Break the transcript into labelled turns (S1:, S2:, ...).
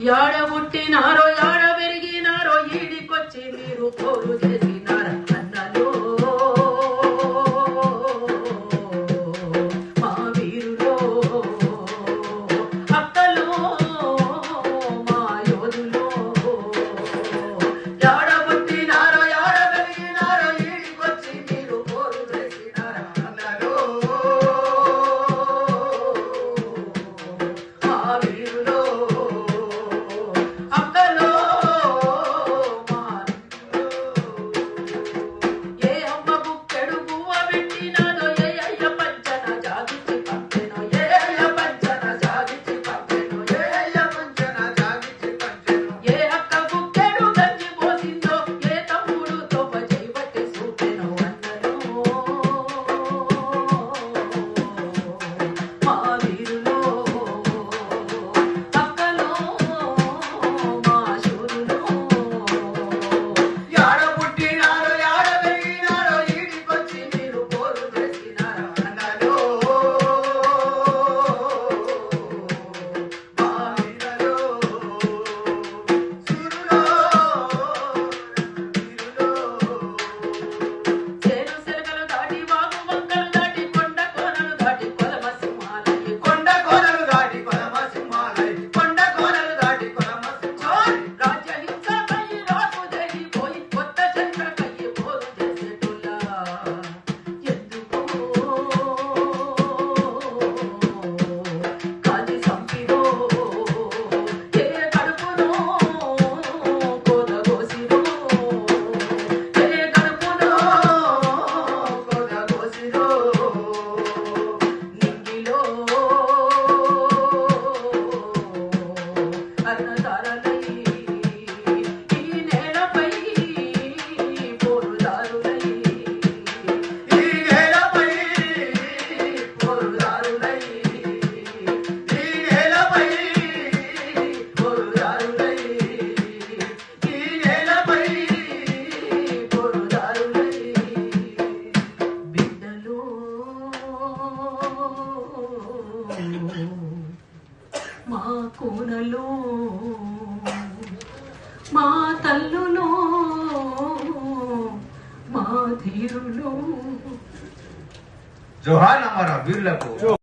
S1: యాడబుట్టినారో మా కోనలో మా తల్లులో మా తీరులో
S2: జోహార్ అమరా వీళ్ళకు.